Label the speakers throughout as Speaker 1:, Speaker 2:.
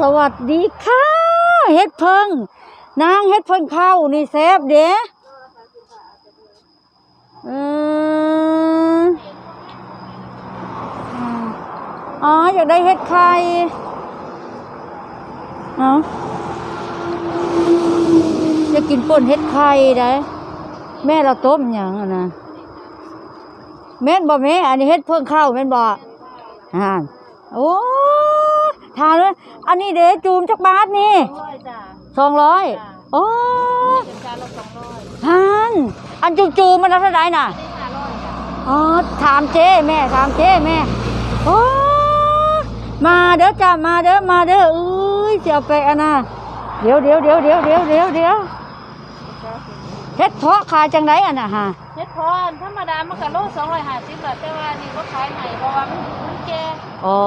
Speaker 1: สวัสดีค่ะ เฮ็ดเพิง นางเฮ็ดเพิงเข้านี่แซบเด้เอออ๋ออยากได้เฮ็ดไข่เนาะอยากกินป่นเฮ็ดไข่ได้ แม่เราต้มหยังนะแม่นบ่แม่ อันนี้เฮ็ดเพิ่งเข้าแม่นบ่อ่าโอ้ ทานเลยอันนี้เด้จูมจักบาทนี่
Speaker 2: ร้อยจ้ะ
Speaker 1: สองร้อยโอ้
Speaker 2: เป็นจานละสองร้อย
Speaker 1: ทานอันจูมจูมมันเท่าไหร่น่ะ
Speaker 2: นี่ห้าร้อยจ้ะ
Speaker 1: อ๋อถามเจ้แม่ถามเจ้แม่โอ้มาเด้อจ้ามาเด้อมาเด้อเอ้ยจะเอาไปอันน่ะเดี๋ยวเดี๋ยวเดี๋ยวเดี๋ยวเดี๋ยวเดี๋ยวเดี๋ยวเฮ็ดเพาะขายจังไดอันน่ะฮะ
Speaker 2: เฮ็ดพรธรรมดามันก็โลสองร้อยห้าสิบบาทแต่ว่านี่ก็ขายให้เพราะว่ามันมัน แก่
Speaker 1: อ๋อ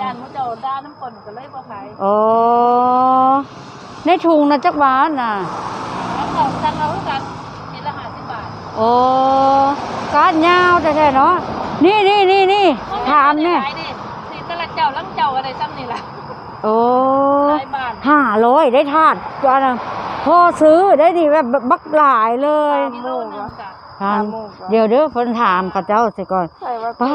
Speaker 2: จานมันจะเอาด้าน้ำก้นก็เลยบ่ขาย
Speaker 1: อ๋อ ในถุงนะจักบาทน่ะ
Speaker 2: แล้วก็สั่งเอาคือกันเฮ็ดละห้าสิบบาท
Speaker 1: โอ้การยาวแท้ๆเนาะ นี่นี่นี่นี่ถามเนี่ย
Speaker 2: ขายดิสิแต่ละเจ้าลังเจ้าอะไรซ้ำนี่ล่ะ
Speaker 1: โอ้
Speaker 2: หลายบาท
Speaker 1: ห้าร้อยได้ทาดตัวน่ะพ่อซื้อได้ดีแบบบักหลายเลย
Speaker 2: กิโลนึงจ้ะ
Speaker 1: ทานเดี๋ยวเด้อเพิ่นถามกับเจ้าสิก่อน
Speaker 2: ใส่ว่า
Speaker 1: ป้า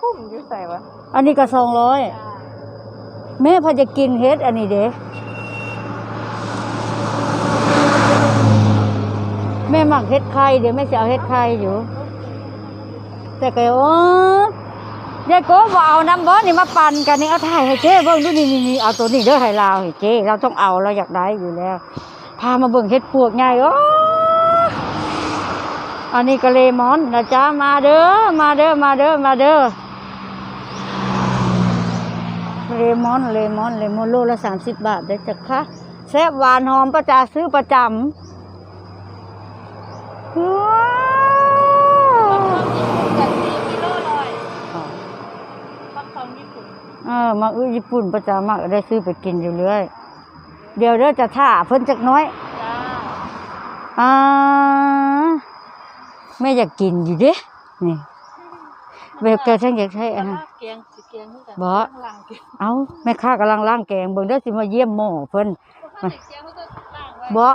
Speaker 2: กุ้งอยู่ใส่วะ
Speaker 1: อันนี้ก็สองร้อยแม่พอจะกินเฮ็ดอันนี้เด้แม่หมักเฮ็ดไข่เดี๋ยวแม่จะเอาเฮ็ดไข่อยู่ แต่ก็โอ้ยายโก้บ่เอาน้ำบ่นี่มาปั่นกันนี่เอาถ่ายให้เจ๊เบิ่งดูนี่นี่นี่เอาตัวนี้เด้อให้เราให้เจ๊เราต้องเอาเราอยากได้อยู่แล้ว พามาเบิ่งเฮ็ดปวกใหญ่โอ้ อันนี้ก็เลมอนนะจ๊ะมาเด้อมาเด้อมาเด้อมาเด้อเลมอนเลมอนเลมอนโลละสามสิบบาทได้จ้ะคะแซ่บหวานหอมประจาซื้อประจำว้าว
Speaker 2: กันสี่กิโลร้อยฟักทองญี่ปุ่น
Speaker 1: เออมาอื้อญี่ปุ่นประจำมากได้ซื้อไปกินอยู่เรื่อย เดี๋ยวเด้อจะท่าเพิ่นจักหน้อย
Speaker 2: จ้า
Speaker 1: อ่า แม่อยากกินอยู่เด้นี่แบบแกทั้งอยากใช้อันนั้น
Speaker 2: เกียงสิเกียงคือกัน
Speaker 1: บ่
Speaker 2: ข้างหลังเกียง
Speaker 1: เอ้าแม่ค้ากำลังล้างแกงเบิ่งเด้อสิมาเยี่ยมหม้อเพิ่น
Speaker 2: ข้างหลังเกียงเขาจะล่างไว้
Speaker 1: บ่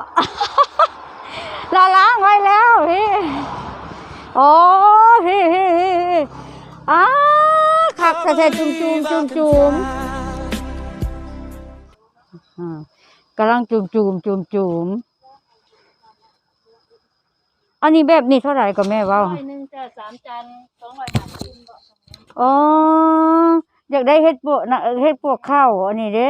Speaker 1: เราล้างไว้แล้วพี่โอ้พี่พี่พี่พี่อ้าคักแต่แท้จุ่มจุ่มจุ่มจุ่มอ่ากำลังจุ่มจุ่มจุ่มจุ่ม อันนี้แบบนี้เท่าไหร่ก็แม่เว้า
Speaker 2: ร้อยหนึ่งจ้าสามจานสองร้อยห้าสิบบ่
Speaker 1: อ๋ออยากได้เฮ็ดปวกนะเฮ็ดปวกข้าวอันนี้เด้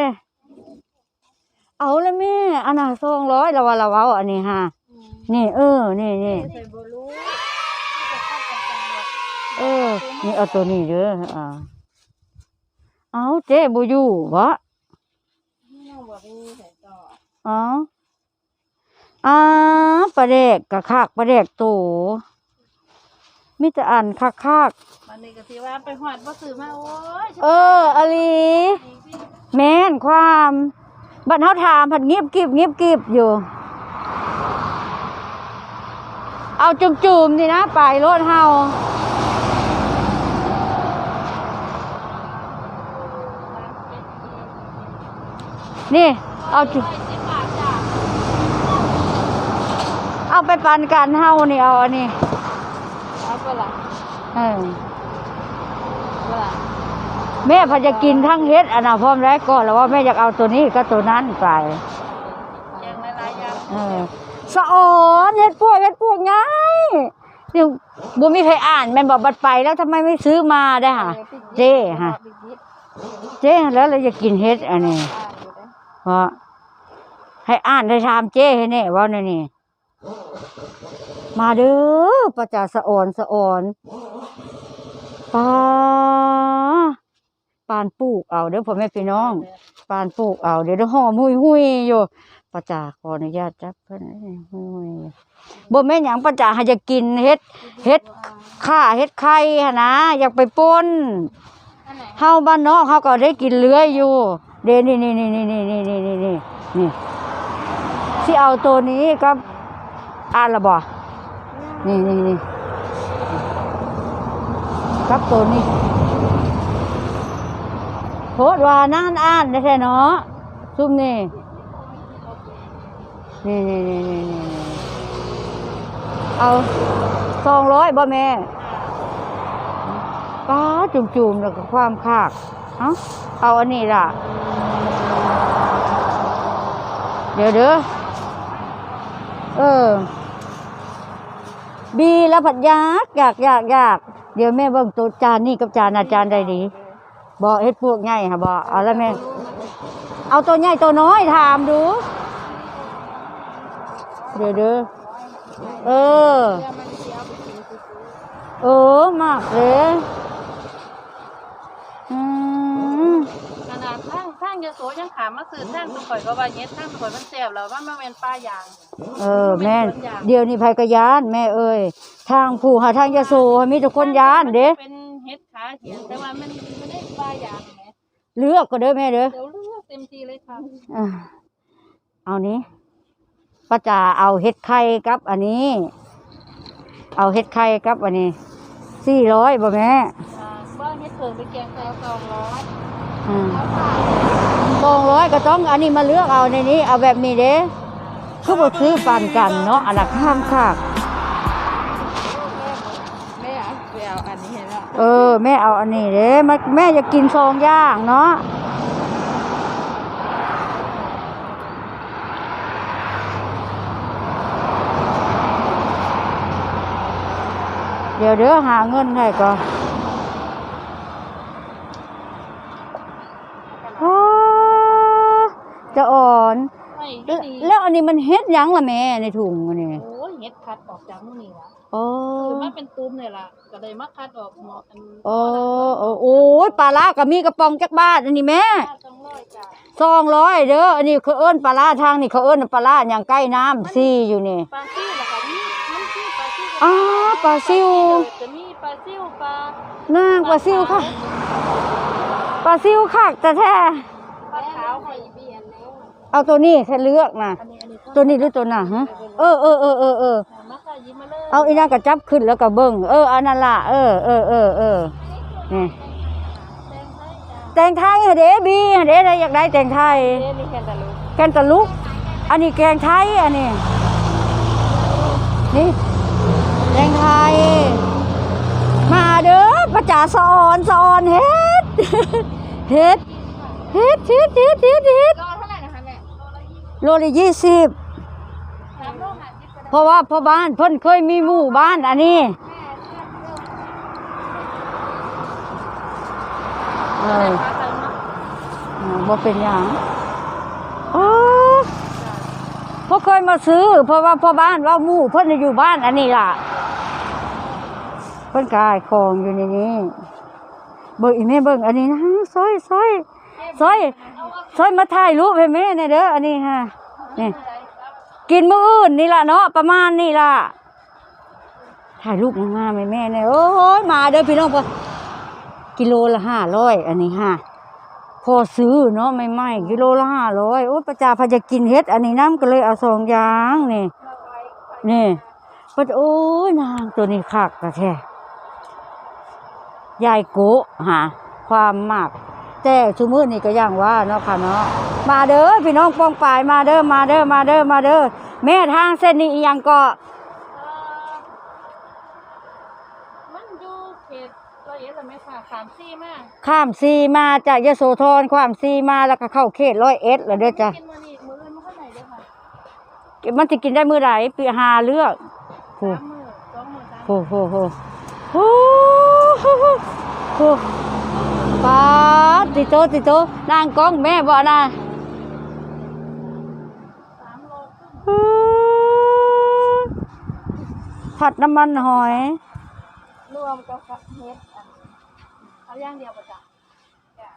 Speaker 1: เอาเลยแม่อันน่ะสองร้อยละว่าละเว้าอันนี้ฮะ
Speaker 2: อืม
Speaker 1: นี่ เออ นี่นี่
Speaker 2: ใส่บ่รู้จะเข้ากันจังหวัด
Speaker 1: เออ นี่เอาตัวนี้เด้ออ่าเอาเจ๊บ่อยู่บ่
Speaker 2: นี่บ่มีใส่ต่อ
Speaker 1: อ๋ ออ่าปลาแดกกะคักปลาแดกโตมีแต่อันคักคัก
Speaker 2: มันนี่ก็สิว่าไปหอดบ่ซื้อมาโอ้ย
Speaker 1: ๆเอออลีแม่นความบัดเฮาถามผัดเงียบกิบเงียบกิบอยู่ เอาจุ่มๆนี่นะไปรถเฮานี่ เอาจุ
Speaker 2: สิบบาทจ้า
Speaker 1: เอาไปปันกันเฮานี่เอาอันนี้
Speaker 2: เอาไปละ
Speaker 1: เออ
Speaker 2: ไปละ
Speaker 1: แม่พอจะกินทั้งเฮ็ดอันน่ะพร้อมแล้วก็แล้วว่าแม่อยากเอาตัวนี้ก็ตัวนั้นไป
Speaker 2: อย่างหลายๆอย่าง
Speaker 1: เออสะออนเฮ็ดพวกเฮ็ดพวกไงนี่บ่มีใครอ่านแม่นบอกบัดไปแล้วทำไมไม่ซื้อมาได้หะเจ้ฮะเจ๊แล้วเราจะกินเฮ็ดอันนี้เพราะให้อ่านได้ถามเจ้ให้แน่ว่านี่นี่ มาเด้อประจาสะออนสะออนปาปานปลูกเอาเด้อพ่อแม่พี่น้อง ปานปลูกเอาเดี๋ยวเดี๋ยวหอมหุยหุยอยู่ประจาขออนุญาตจับเพิ่นหุยบ่แม่หยังประจาห้จะกินเฮ็ดเฮ็ดข้าเฮ็ดไข่หั่นะอยากไปป่นเฮาบ้านนอกเฮาก็ได้กินเลื้อยอยู่ เดนี่นี่นี่นี่นี่นี่นี่นี่นี่นี่สิเอาตัวนี้กับ อ่านละบ่นี่นี่นี่กับตัวนี้คตรว่านั่นอ่านได้แท้เนาะซุ่มนี่นี่นี่นี่นี่นี่เอาสองร้อยบ่แม่ป้าจุ่มๆแล้วก็ความคากเอ้าเอาอันนี้ล่ะ เดี๋ยวเด้อเออ บีแล้วผัดยากยากยากยากเดี๋ยวแม่เบิ่งตัวจานนี่กับจานอาจารย์ได้ดีบอกเฮ็ดพวกใหญ่ค่ะบอกเอาแล้วแม่เอาตัวใหญ่ตัวน้อยถามดู เดี๋ยวเด้อเออ เออมากเลยอืม
Speaker 2: ขนาดทางทาง ยโสยังขามมาซื้อทางตุกข่อยก็ว่าเฮ็ดทางตุกข่อยมันแซ่บแล้วว่ามันเป็นปลายาง
Speaker 1: เออแม่นเดี๋ยวนี้ภัยกยานแม่เอ้ยทางผู้หาทางยะโสมีแต่คนยานเด้
Speaker 2: เป็นเฮ็ดขาเหียนแต่ว่ามันมันได้ปลายางแหม
Speaker 1: เลือกก็เด้อแม่เด้อ
Speaker 2: เดี๋ยวเลือกเต็มที่เลยค่ะ
Speaker 1: อะเอานี้ป้าจ๋าเอาเห็ดไข่กับอันนี้ เอาเห็ดไข่กับอันนี้สี่ร้อยบ่แม่
Speaker 2: อ่าว่าเฮ็ดเพิ่มไปแกงแซวสองร้อย
Speaker 1: อืม
Speaker 2: เอาค่ะ
Speaker 1: สองร้อยก็ต้องอันนี้มาเลือกเอาในนี้ เอาแบบนี้เด้คือบ่ซื้อปันกันเนาะอันละข้ามคาก
Speaker 2: แม่เอาไปเอาอันนี้เห็นแล้ว
Speaker 1: เออ แม่เอาอันนี้เด้มาแม่จะกินซองย่างเนาะเดี๋ยวเด้อหาเงินให้ก่อนอ้า จะอ่อน
Speaker 2: ไม่
Speaker 1: แล้ว
Speaker 2: ดี
Speaker 1: แล้วอันนี้มันเฮ็ดหยังล่ะแม่ในถุงอันนี้
Speaker 2: โอ้ยเฮ็ดคัดออกจากมื้อนี้ละ
Speaker 1: โอ้
Speaker 2: คือมันเป็นตุ้มเนี่ยล่ะก็เลยมาคัดออกหมออัน
Speaker 1: โอ้โอ้โอ้ยปลาร้าก็มีกระป๋องจักบาทอันนี้แม่
Speaker 2: ต้องร้อยจ้ะ
Speaker 1: สองร้อยเด้ออันนี้เขาเอิ้นปลาร้าทางนี่เขาเอิ้นปลาร้าอย่างใกล้น้ำซี่อยู่นี่
Speaker 2: ปลาซิ่วล่ะค่ะนี่มันชื่อปลาซิ่ว
Speaker 1: อ้าปลาซิว
Speaker 2: จะมีปลาซิ่วปลานา
Speaker 1: งปลาซิวค่ะปลาซิวค่ะแต่แท้
Speaker 2: เอา
Speaker 1: ตัวนี้แค่เลือกนะ
Speaker 2: อันนี้อันนี้
Speaker 1: ตัวนี้หรือตัวน่ะฮะเออเออเออเออเออ
Speaker 2: มาค่ะยิ้มมาเลย
Speaker 1: เอาอีน่าก็จับขึ้นแล้วก็เบิ่งเอออันนั้นล่ะเออเออเออเออนี่
Speaker 2: แดงไทยจ้ะ
Speaker 1: แตงไทยเด้บีเด้ได้อยากได้แตงไทย
Speaker 2: เอ๊ะนี่แคนตาลูป
Speaker 1: แกงตะลุกอันนี้แกงไทยอันนี้นี่แกงไทย มาเด้อประจาสอนสอนเฮ็ดเฮ็ดเฮ็ดเฮ็ดเฮ็ดเฮ็ดเฮ็ด โลละยี่สิบเพราะว่าพ่อบ้านเพิ่นเคยมีหมู่บ้านอันนี้เออ
Speaker 2: ปลาเติมเนาะ
Speaker 1: อ่าบ่เป็นหยังโอ้พ่อเคยมาซื้อ เพราะว่าพ่อบ้านว่าหมู่เพิ่นอยู่บ้านอันนี้ล่ะ เพิ่นกายของอยู่ในนี้ เบิ่งอีแม่เบิ่งอันนี้นะซอยซอยซอย ซอยมาถ่ายรูปให้แม่หน่อยเด้ออันนี้ฮะนี่กินมื้ออื่นนี่ล่ะเนาะประมาณนี่ล่ะถ่ายรูปงามๆให้แม่หน่อยโอ้ยมาเด้อพี่น้องพอกิโลละห้าร้อยอันนี้ฮะพอซื้อเนาะไม่ไม่กิโลละห้าร้อยโอ้ประจาพจะกินเฮ็ด อันนี้น้ำก็เลยเอาสองอย่างนี่นี่ปัดโอ้ยนางตัวนี้คักกระแทยายโกะหาความมาก แต่ชุมือนี่ก็อย่างว่าเนาะค่ะเนาะมาเด้อพี่น้องปองปายมาเด้อมาเด้อมาเด้อมาเด้อแม่ทางเส้นนี้อีหยังก็
Speaker 2: เอ่อมันอยู่เขตร้อยเอ็ดแล้วไหมค่ะสามสี่มาก
Speaker 1: ข้ามซีมาจากยโสธรความซีมาแล้วก็เข้าเขตร้อยเอ็ดแล้วเด้อจ้ะ
Speaker 2: กินมื้อนี้มื้ออื่นมันเท่าไหร่เด้อค่ะ
Speaker 1: มันจะกินได้มื้อไหปีหาเลือกโอ้
Speaker 2: สามมื้อสองมื้อสาม
Speaker 1: โหโหโหโอ้โหโห ปาดติโตติโตนางกล้องแม่บ่นะ
Speaker 2: สามโลครึ่ง
Speaker 1: อื้อผัดน้ำมันหอย
Speaker 2: รวมกับเฮ็ดอันเอาอย่างเดียวป่ะจ๊ะจ้ะ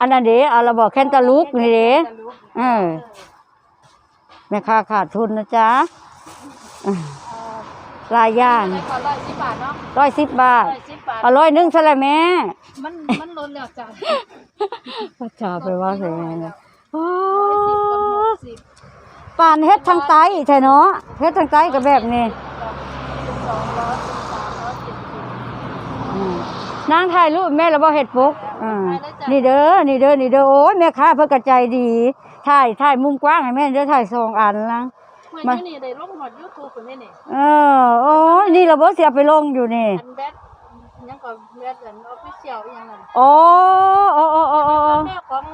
Speaker 1: อันนั้นเด้เอาระบอกแคนตาลูกนี่เด้
Speaker 2: จะรู้
Speaker 1: เออแม่ค้าขาดทุนนะจ๊ะอะ
Speaker 2: เอ่อ
Speaker 1: หลายอย่าง
Speaker 2: ได้ขอร้อยสิบบาทเนาะ
Speaker 1: ร้อยสิบบาท
Speaker 2: ร้อยสิบบาท
Speaker 1: เอาร้อยหนึงซะละแม่
Speaker 2: มันมันลดแล้วจ้ะ
Speaker 1: พระเจ้าไปว่าใส่แม่นะโอ้
Speaker 2: ร้อยสิบกับหกสิบ
Speaker 1: ปานเฮ็ดทางไตแท้เนาะเฮ็ดทางไตก็แบบนี้
Speaker 2: สองร้อยสามร้อยสิบสิบ
Speaker 1: อืมนางถ่ายรูปแม่แล้วบ่เฮ็ดปกอ่านี่เด้อนี่เด้อนี่เด้อโอ้ยแม่ค้าเพิ่นก็ใจดีถ่ายถ่ายมุมกว้างให้แม่เด้อถ่ายสองอันละ
Speaker 2: มัน
Speaker 1: มา
Speaker 2: อยู่นี่ได้ลงหมด YouTube คนนี้นี่
Speaker 1: เออโอ้ยนี่เราบ่เสียไปลงอยู่นี่
Speaker 2: อันแบท ยังก็แบทอันออฟฟิเชียลอีหยังนั่น
Speaker 1: โอ้โอ้โอ้โอ้โอ้
Speaker 2: แม่ของ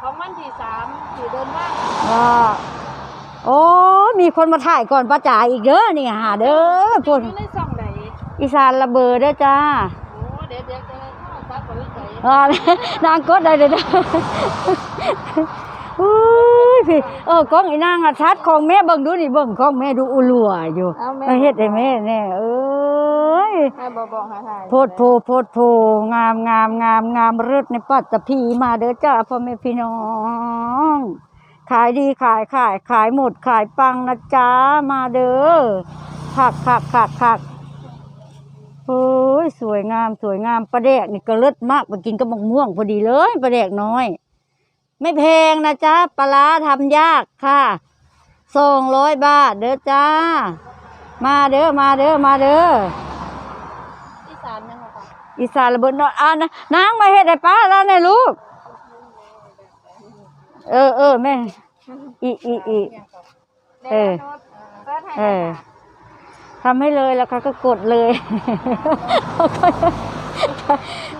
Speaker 2: ของวันที่สามที่เดินว่าง
Speaker 1: ว่าโอ้ มีคนมาถ่ายก่อนป้าจ๋าอีกเด้อนี่หาเด้อพวก
Speaker 2: อยู่ในช่องใด
Speaker 1: อีสานระเบิดเด้อจ้า
Speaker 2: โอ้เดี๋ยวเดี๋ยวจะเข้าซักไปไว้ใจ
Speaker 1: อ่านางกดได้เลยเด้ออุ้ย พี่เออกล้องอีนางอะชัดของแม่เบิ่งดูนี่เบิ่งของแม่ดูอุลัวอยู่เออเฮ็ดให้แม่แน่เอ้ย
Speaker 2: ให้บ่บอกหาถ่าย
Speaker 1: โพดโพโพดโพงามงามงามงามเลิศในปัตตภีมาเด้อจ้าพ่อแม่พี่น้อง ขายดีขายขายขายหมดขายปังนะจ๊ะมาเด้อผักผักผักผักโอ้ยสวยงามสวยงามปลาแดกนี่ก็เลิศมากไปกินกับมะม่วงพอดีเลยปลาแดกน้อย ไม่แพงนะจ๊ะปลาร้าทำยากค่ะสองร้อยบาทเด้อจ้า มาเด้อมาเด้อมาเด้อ
Speaker 2: อีสานยังไงคะ
Speaker 1: อีสานระเบิดนอนอ่านะนางมาเฮ็ดให้ป้าแล้วเนี่ยลูก เออเออแม่อีอีอีเออเออทำให้เลยแล้วค่ะก็กดเลย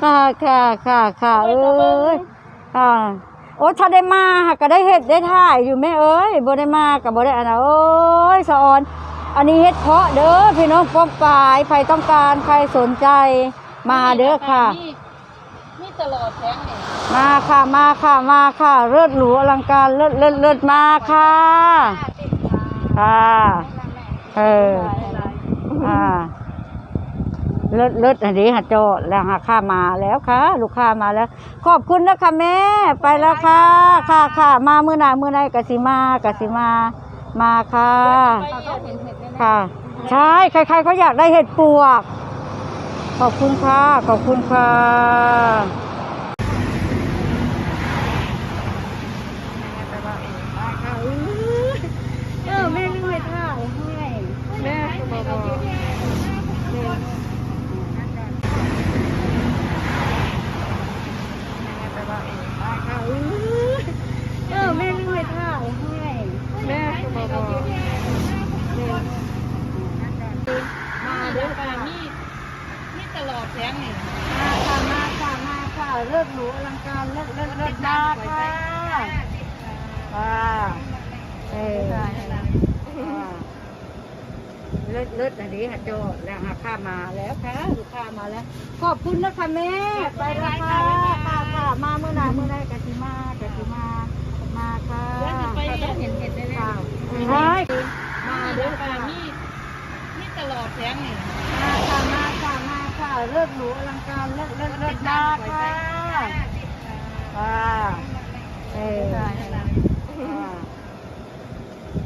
Speaker 1: ค่ะค่ะค่ะค่ะเอ้ยค่ะโอ้ถ้าได้มาหากก็ได้เฮ็ดได้ถ่ายอยู่แม่เอ้ยบ่ได้มาก็บ่ได้อันน่ะโอ้ยสะออน อันนี้เฮ็ดเพาะเด้อพี่น้องป้องปายใครต้องการใครสนใจมาเด้อค่ะ
Speaker 2: มีมีตลอดแทงนี่
Speaker 1: มาค่ะมาค่ะมาค่ะเลิศหรูอลังการเลิศเลิศเลิศมาค่ะ ค่ะ เออ อ่า เลิศเลิศอันนี้ฮะโจแล้วหาค่ามาแล้วค่ะ ลูกค้ามาแล้ว ขอบคุณนะคะแม่ไปแล้วค่ะ ค่ะค่ะมามื้อหน้ามื้อในกสิมากสิมามาค่ะ ค่ะ ใช่ใครๆก็อยากได้เห็ดปวก ขอบคุณค่ะ ขอบคุณค่ะ เออแม่นึกไม่ท่าให้
Speaker 2: แม่ก็บ่บอก
Speaker 1: เออแม่นึกไม่ท่าให้
Speaker 2: แม่ก็บ่บอกมาเด้อค่ะมีมีตลอดแทงนี่
Speaker 1: มาค่ะมาค่ะมาค่ะ เลิศหรูอลังการเลิศเลิศเลิศมาค่ะค่ะเออเลิศเลิศอันนี้ค่ะโจแล้วหาค่ามาแล้วค่ะลูกค้ามาแล้ว ขอบคุณนะคะแม่ไปแล้วค่ะค่ะค่ะมาเมื่อไหร่เมื่อไหร่กะสิมากะสิมามาค่ะ
Speaker 2: แล้วจะไปเห็นเห็นได้เลย
Speaker 1: ค่ะใช่
Speaker 2: มาเด้อค่ะมีมีตลอดแทงนี่
Speaker 1: มาค่ะมาค่ะมาค่ะเลิศหรูอลังการเลิศเลิศเลิศมาค่ะ ค่ะเออค่ะ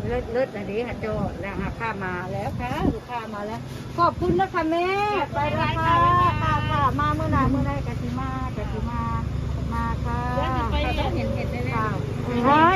Speaker 1: เลิศเลิศอันนี้ค่ะโจแล้วหาค่ามาแล้วค่ะลูกค้ามาแล้ว ขอบคุณนะคะแม่ ไปแล้วค่ะค่ะค่ะมาเมื่อไหร่เมื่อไหร่กะสิมากะสิมา มาค่ะ
Speaker 2: แล้วจะไปเห็นเห็นได้เลย
Speaker 1: ค่ะใช่